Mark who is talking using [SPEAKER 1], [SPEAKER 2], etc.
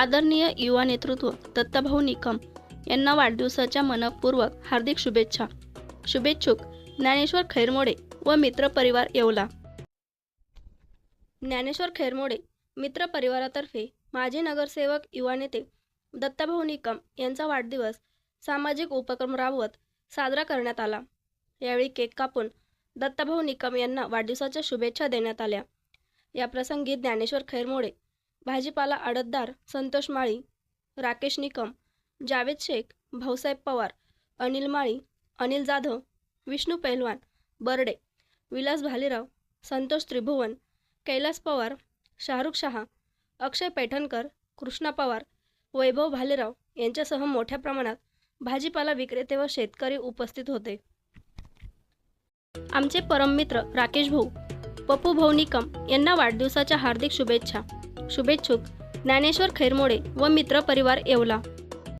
[SPEAKER 1] आदरणीय युवा नेतृत्व दत्ताभाऊ निकम यांना वाढदिवसाच्या मनपूर्वक हार्दिक शुभेच्छा. शुभेच्छुक ज्ञानेश्वर खैरमोडे व मित्रपरिवार येवला. ज्ञानेश्वर खैरमोडे मित्रपरिवारातर्फे माजी नगरसेवक युवा नेते दत्ताभाऊ निकम यांचा वाढदिवस सामाजिक उपक्रम राबवत साजरा करण्यात आला. यावेळी केक कापून दत्ताभाऊ निकम यांना वाढदिवसाच्या शुभेच्छा देण्यात आल्या. याप्रसंगी ज्ञानेश्वर खैरमोडे भाजीपाला आडतदार संतोष माळी राकेश निकम जावेद शेख भाऊसाहेब पवार अनिल माळी अनिल जाधव विष्णू पैलवान बर्डे विलास भालेराव संतोष त्रिभुवन कैलास पवार शाहरुख शहा अक्षय पैठणकर कृष्णा पवार वैभव भालेराव यांच्यासह मोठ्या प्रमाणात भाजीपाला विक्रेते व शेतकरी उपस्थित होते. आमचे परममित्र राकेश भाऊ पप्पू भाऊ निकम यांना वाढदिवसाच्या हार्दिक शुभेच्छा. शुभेच्छुक ज्ञानेश्वर खैरमोडे व मित्रपरिवार येवला.